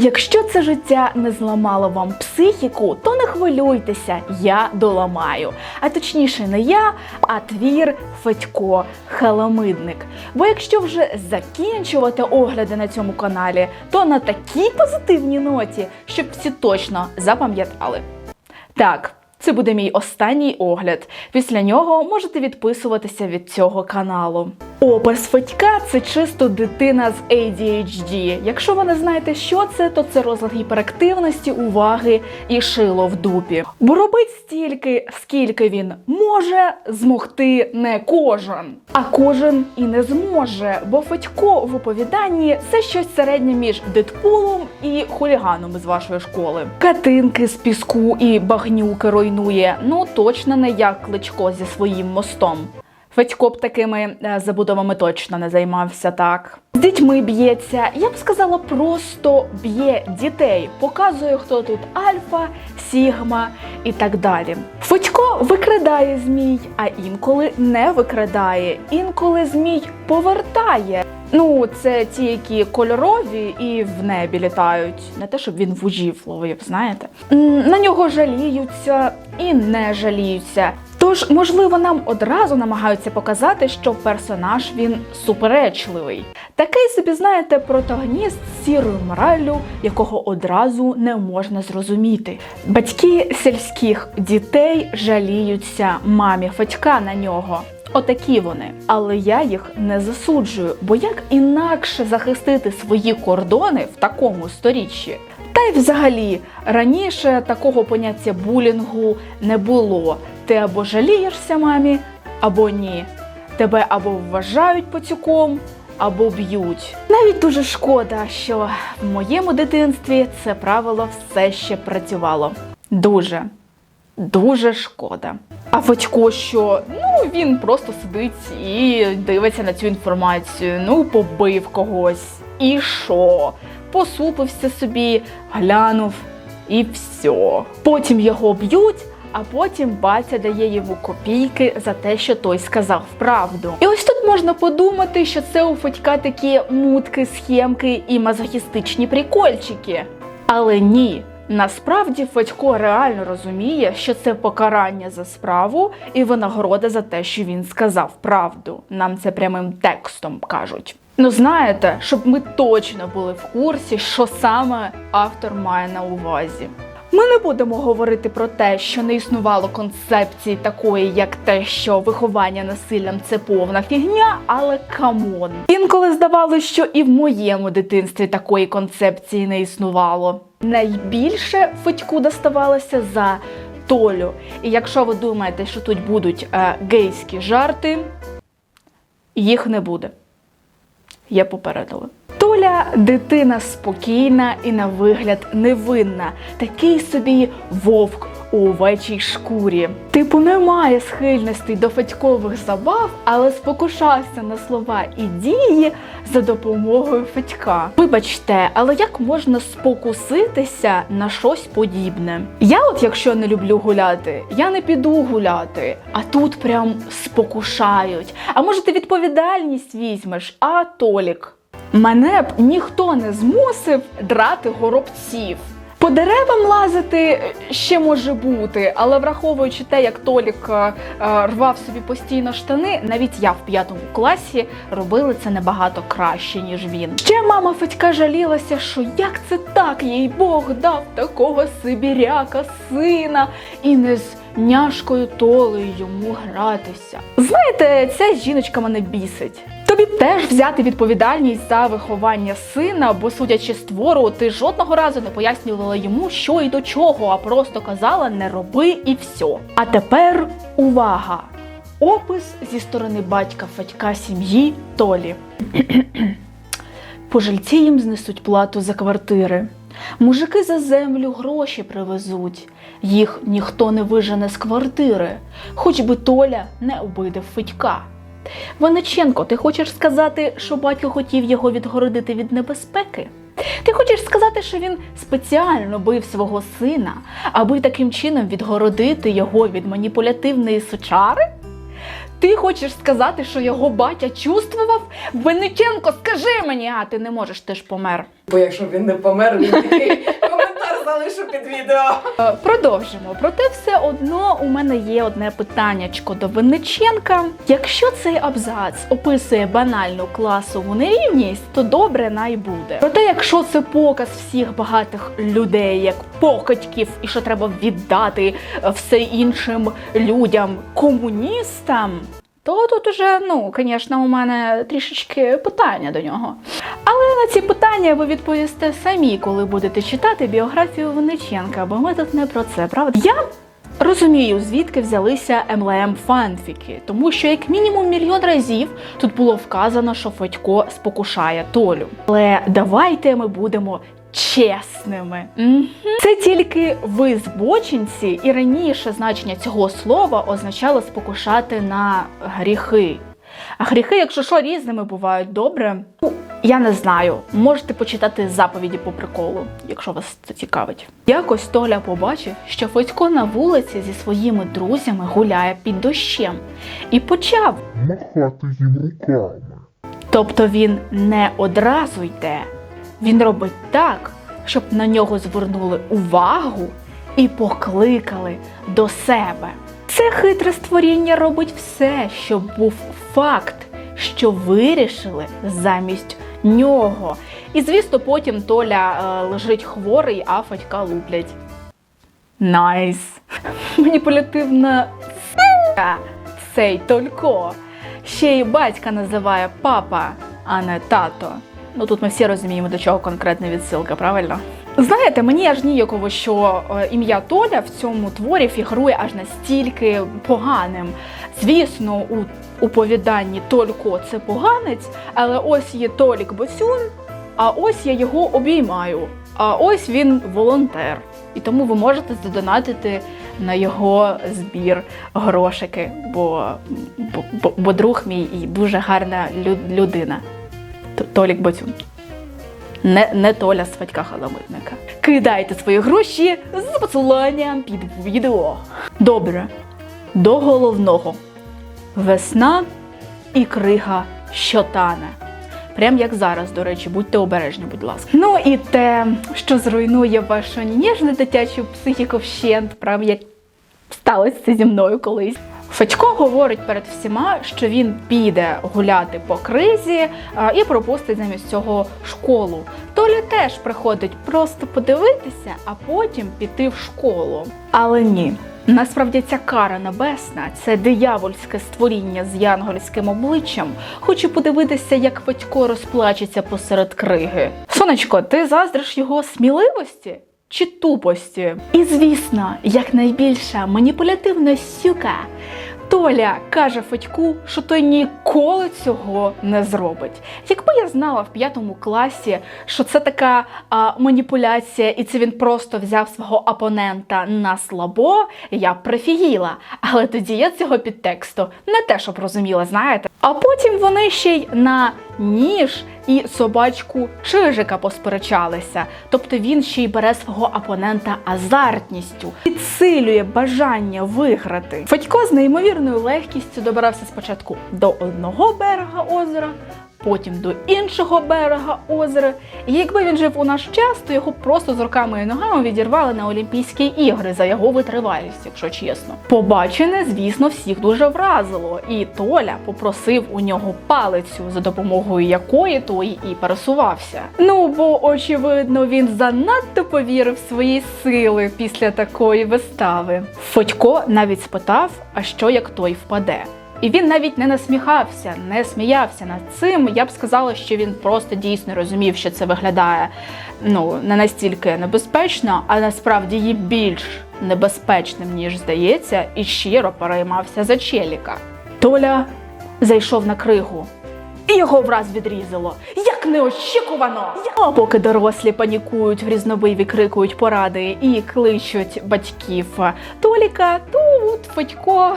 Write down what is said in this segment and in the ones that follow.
Якщо це життя не зламало вам психіку, то не хвилюйтеся, я доламаю. А точніше, не я, а твір Федько Халамидник. Бо якщо вже закінчувати огляди на цьому каналі, то на такій позитивній ноті, щоб всі точно запам'ятали. Так, це буде мій останній огляд. Після нього можете відписуватися від цього каналу. Опис Федька це чисто дитина з ADHD. Якщо ви не знаєте, що це, то це розлад гіперактивності, уваги і шило в дупі. Бо робить стільки, скільки він може, змогти не кожен. А кожен і не зможе, бо Федько в оповіданні це щось середнє між Дедпулом і хуліганом з вашої школи. Катинки з піску і багнюки руйнує. Ну точно не як кличко зі своїм мостом. Федько б такими е, забудовами точно не займався так. З дітьми б'ється, я б сказала, просто б'є дітей, показує, хто тут альфа, сігма і так далі. Федько викрадає змій, а інколи не викрадає, інколи змій повертає. Ну, це ті, які кольорові і в небі літають. Не те, щоб він вужів ловив, знаєте. На нього жаліються і не жаліються. Тож, можливо, нам одразу намагаються показати, що персонаж він суперечливий. Такий собі, знаєте, протагоніст з сірою мораллю, якого одразу не можна зрозуміти. Батьки сільських дітей жаліються мамі Федька на нього. Отакі вони, але я їх не засуджую, бо як інакше захистити свої кордони в такому сторіччі? Та й взагалі раніше такого поняття булінгу не було. Ти або жалієшся мамі, або ні. Тебе або вважають пацюком, або б'ють. Навіть дуже шкода, що в моєму дитинстві це правило все ще працювало. Дуже, дуже шкода. А Федько що? Ну він просто сидить і дивиться на цю інформацію. Ну, побив когось. І що? Посупився собі, глянув і все. Потім його б'ють. А потім батя дає йому копійки за те, що той сказав правду. І ось тут можна подумати, що це у Федька такі мутки, схемки і мазохістичні прикольчики. Але ні, насправді Федько реально розуміє, що це покарання за справу і винагорода за те, що він сказав правду. Нам це прямим текстом кажуть. Ну знаєте, щоб ми точно були в курсі, що саме автор має на увазі. Ми не будемо говорити про те, що не існувало концепції такої, як те, що виховання насиллям це повна фігня, але камон. Інколи здавалося, що і в моєму дитинстві такої концепції не існувало. Найбільше Федьку доставалося за Толю. І якщо ви думаєте, що тут будуть е, гейські жарти, їх не буде. Я попередила. Дитина спокійна і на вигляд невинна, такий собі вовк у овечій шкурі. Типу, немає схильностей до федькових забав, але спокушався на слова і дії за допомогою федька. Вибачте, але як можна спокуситися на щось подібне? Я, от якщо не люблю гуляти, я не піду гуляти, а тут прям спокушають. А може ти відповідальність візьмеш, а Толік? Мене б ніхто не змусив драти горобців. По деревам лазити ще може бути, але враховуючи те, як Толік е, е, рвав собі постійно штани, навіть я в п'ятому класі робила це набагато краще, ніж він. Ще мама Федька жалілася, що як це так, їй Бог дав такого сибіряка, сина, і не з няшкою Толею йому гратися. Знаєте, ця жіночка мене бісить. Тобі теж взяти відповідальність за виховання сина, бо судячи з твору, ти жодного разу не пояснювала йому, що і до чого, а просто казала не роби і все. А тепер увага! Опис зі сторони батька Федька сім'ї Толі. Пожильці їм знесуть плату за квартири. Мужики за землю гроші привезуть. Їх ніхто не вижене з квартири, хоч би Толя не обидив Федька. Ваниченко, ти хочеш сказати, що батько хотів його відгородити від небезпеки? Ти хочеш сказати, що він спеціально бив свого сина, аби таким чином відгородити його від маніпулятивної сучари? Ти хочеш сказати, що його батя чувствував? Винниченко, скажи мені, а ти не можеш, ти ж помер. Бо якщо він не помер, він такий залишу під відео. Е, Продовжимо. Проте все одно у мене є одне питаннячко до Винниченка. Якщо цей абзац описує банальну класову нерівність, то добре най буде. Проте, якщо це показ всіх багатих людей, як покидьків, і що треба віддати е, все іншим людям, комуністам. То тут уже, ну, звісно, у мене трішечки питання до нього. На ці питання ви відповісте самі, коли будете читати біографію Винниченка, бо ми тут не про це, правда? Я розумію, звідки взялися MLM фанфіки, тому що як мінімум мільйон разів тут було вказано, що Федько спокушає Толю. Але давайте ми будемо. Чесними. Мгм. Це тільки ви збочинці, і раніше значення цього слова означало спокушати на гріхи. А гріхи, якщо що, різними бувають добре. Я не знаю. Можете почитати заповіді по приколу, якщо вас це цікавить. Якось Толя побачив, що Федько на вулиці зі своїми друзями гуляє під дощем, і почав. махати їм руками. Тобто він не одразу йде. Він робить так, щоб на нього звернули увагу і покликали до себе. Це хитре створіння робить все, щоб був факт, що вирішили замість нього. І звісно, потім Толя е, лежить хворий, а Фатька луплять. Найс. Маніпулятивна с**ка цей Только. Ще й батька називає папа, а не тато. Ну тут ми всі розуміємо, до чого конкретна відсилка, правильно? Знаєте, мені аж ніяково, що е, ім'я Толя в цьому творі фігурує аж настільки поганим. Звісно, у оповіданні Только це поганець, але ось є Толік Боцюн, а ось я його обіймаю. А ось він волонтер. І тому ви можете задонатити на його збір грошики, бо, бо, бо друг мій і дуже гарна людина. Толік Боцюн. Не, не Толя з Федька Халамитника. Кидайте свої гроші з посиланням під відео. Добре. До головного. Весна і крига що тане. Прям як зараз, до речі, будьте обережні, будь ласка. Ну і те, що зруйнує вашу ніжну дитячу психіку вщент, прям як сталося зі мною колись. Федько говорить перед всіма, що він піде гуляти по кризі і пропустить замість цього школу. Толя теж приходить просто подивитися, а потім піти в школу. Але ні. Насправді ця кара небесна, це диявольське створіння з янгольським обличчям. Хочу подивитися, як Федько розплачеться посеред криги. Сонечко, ти заздриш його сміливості? Чи тупості? І звісно, як найбільша маніпулятивна сюка. Толя каже Федьку, що той ніколи цього не зробить. Якби я знала в п'ятому класі, що це така а, маніпуляція, і це він просто взяв свого опонента на слабо, я б прифігіла. Але тоді я цього підтексту не те, щоб розуміла, знаєте. А потім вони ще й на ніж і собачку Чижика посперечалися. Тобто він ще й бере свого опонента азартністю, підсилює бажання виграти. Федько з неймовірною легкістю добирався спочатку до одного берега озера. Потім до іншого берега озера. І якби він жив у наш час, то його просто з руками і ногами відірвали на Олімпійські ігри за його витривалість, якщо чесно. Побачене, звісно, всіх дуже вразило, і Толя попросив у нього палицю, за допомогою якої той і пересувався. Ну бо очевидно, він занадто повірив свої сили після такої вистави. Федько навіть спитав, а що як той впаде. І він навіть не насміхався, не сміявся над цим. Я б сказала, що він просто дійсно розумів, що це виглядає ну не настільки небезпечно, а насправді є більш небезпечним, ніж здається, і щиро переймався за челіка. Толя зайшов на кригу. І його враз відрізало. Як неочікувано! А поки дорослі панікують, в різнобиві крикують поради і кличуть батьків Толіка, тут Федько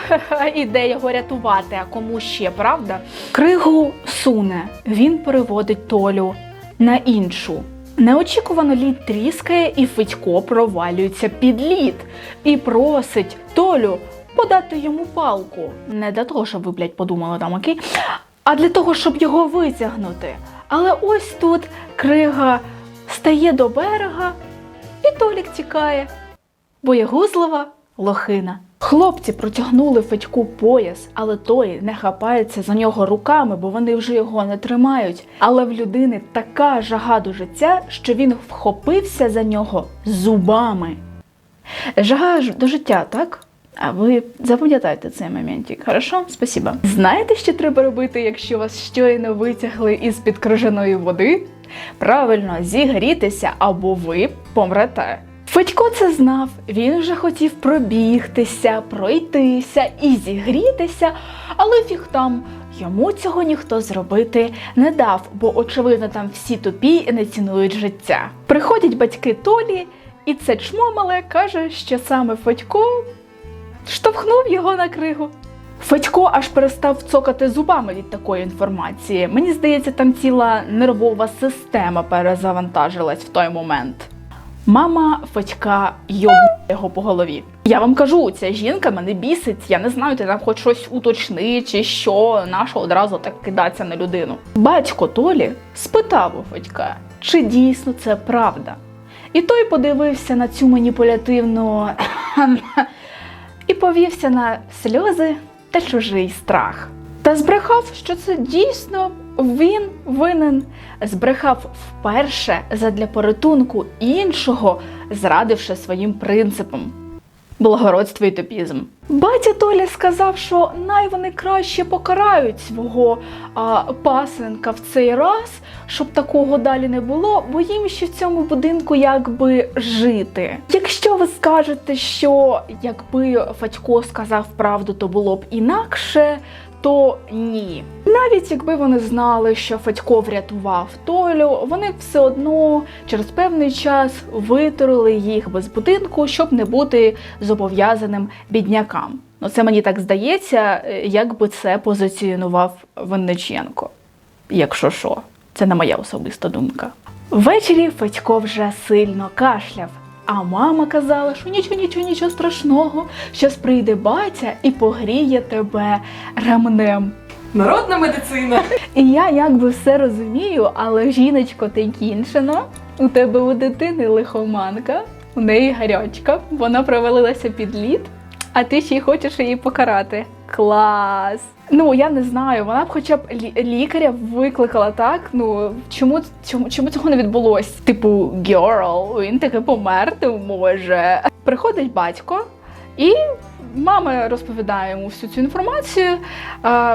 іде його рятувати. А кому ще, правда? Кригу суне. Він переводить Толю на іншу. Неочікувано лід тріскає, і Федько провалюється під лід і просить Толю. подати йому палку. Не для того, щоб ви, блядь, подумали там окей, а для того, щоб його витягнути. Але ось тут крига стає до берега, і Толік тікає. Боєгузлива лохина. Хлопці протягнули Федьку пояс, але той не хапається за нього руками, бо вони вже його не тримають. Але в людини така жага до життя, що він вхопився за нього зубами. Жага до життя, так? А ви запам'ятайте цей моментик, хорошо? Спасибо. Знаєте, що треба робити, якщо вас щойно витягли із під крижаної води? Правильно, зігрітися або ви помрете. Федько це знав, він вже хотів пробігтися, пройтися і зігрітися, але фіг там. Йому цього ніхто зробити не дав, бо, очевидно, там всі тупі і не цінують життя. Приходять батьки Толі, і це чмо мале каже, що саме Федько штовхнув його на кригу. Федько аж перестав цокати зубами від такої інформації. Мені здається, там ціла нервова система перезавантажилась в той момент. Мама Федька йоб його по голові. Я вам кажу, ця жінка мене бісить. Я не знаю, ти там хоч щось уточни чи що, нащо одразу так кидатися на людину. Батько Толі спитав у Федька, чи дійсно це правда. І той подивився на цю маніпулятивну і повівся на сльози та чужий страх. Та збрехав, що це дійсно він винен. Збрехав вперше задля порятунку іншого, зрадивши своїм принципам. Благородство і топізм. Батя Толя сказав, що най вони краще покарають свого а, пасенка в цей раз, щоб такого далі не було, бо їм ще в цьому будинку якби жити. Якщо ви скажете, що якби Фатько сказав правду, то було б інакше, то ні. Навіть якби вони знали, що Федько врятував Толю, вони все одно через певний час витурили їх без будинку, щоб не бути зобов'язаним біднякам. Ну це мені так здається, е, як би це позиціонував Винниченко. Якщо що, це не моя особиста думка. Ввечері Федько вже сильно кашляв. А мама казала, що нічого, нічого, нічого страшного, щас прийде батя і погріє тебе ремнем. Народна медицина. І я якби все розумію, але жіночко, ти кінчено, у тебе у дитини лихоманка, у неї гарячка, вона провалилася під лід, а ти ще й хочеш її покарати. Клас! Ну я не знаю, вона б хоча б лікаря викликала так. Ну чому, чому, чому цього не відбулось? Типу, girl, він таки померти може. Приходить батько і мама розповідає йому всю цю інформацію.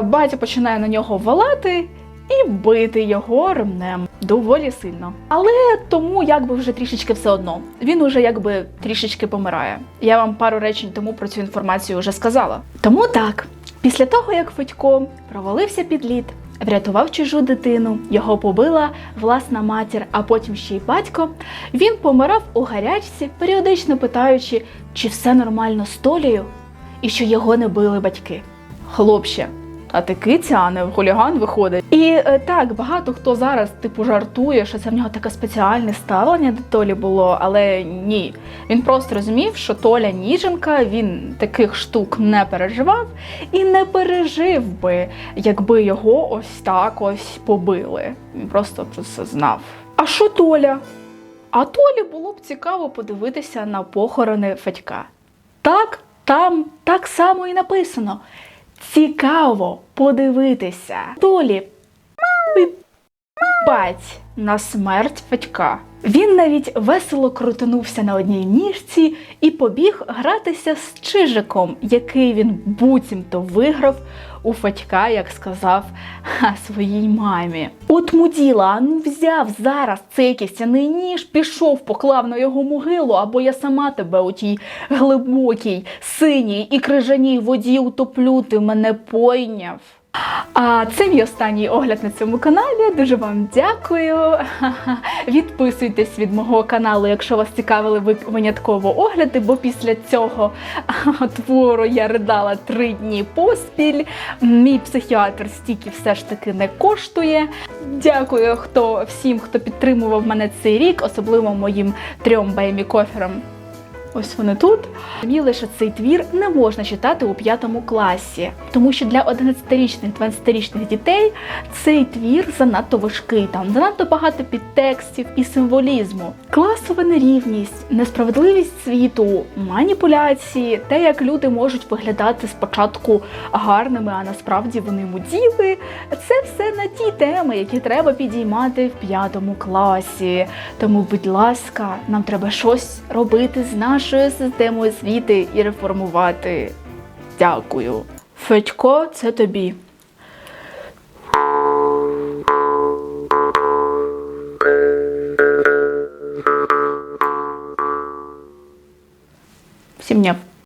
батько починає на нього валати і бити його ремнем доволі сильно. Але тому якби вже трішечки все одно. Він уже якби трішечки помирає. Я вам пару речень тому про цю інформацію вже сказала. Тому так, після того як Федько провалився під лід. Врятував чужу дитину, його побила власна матір, а потім ще й батько. Він помирав у гарячці, періодично питаючи, чи все нормально з Толею, і що його не били батьки. Хлопче, а ти киця, а не хуліган виходить. І е, так, багато хто зараз типу жартує, що це в нього таке спеціальне ставлення до Толі було, але ні. Він просто розумів, що Толя ніженка, він таких штук не переживав і не пережив би, якби його ось так ось побили. Він просто про це знав. А що Толя? А Толі було б цікаво подивитися на похорони Федька. Так, там так само і написано. Цікаво подивитися. Толі бать на смерть Федька. Він навіть весело крутанувся на одній ніжці і побіг гратися з чижиком, який він буцімто виграв у Федька, як сказав своїй мамі. От муділа, ну взяв зараз цей кістяний ніж, пішов, поклав на його могилу, або я сама тебе у тій глибокій, синій і крижаній воді утоплю, ти мене пойняв. А це мій останній огляд на цьому каналі. Дуже вам дякую. Відписуйтесь від мого каналу, якщо вас цікавили ви- винятково огляди, бо після цього твору я ридала три дні поспіль. Мій психіатр стільки все ж таки не коштує. Дякую хто всім, хто підтримував мене цей рік, особливо моїм трьом баймі коферам Ось вони тут. Розуміли, що цей твір не можна читати у п'ятому класі, тому що для 11-річних, 12-річних дітей цей твір занадто важкий. Там занадто багато підтекстів і символізму. Класова нерівність, несправедливість світу, маніпуляції, те, як люди можуть виглядати спочатку гарними, а насправді вони муділи. Це все на ті теми, які треба підіймати в п'ятому класі. Тому, будь ласка, нам треба щось робити з нашою системи освіти і реформувати. Дякую. Федько, це тобі.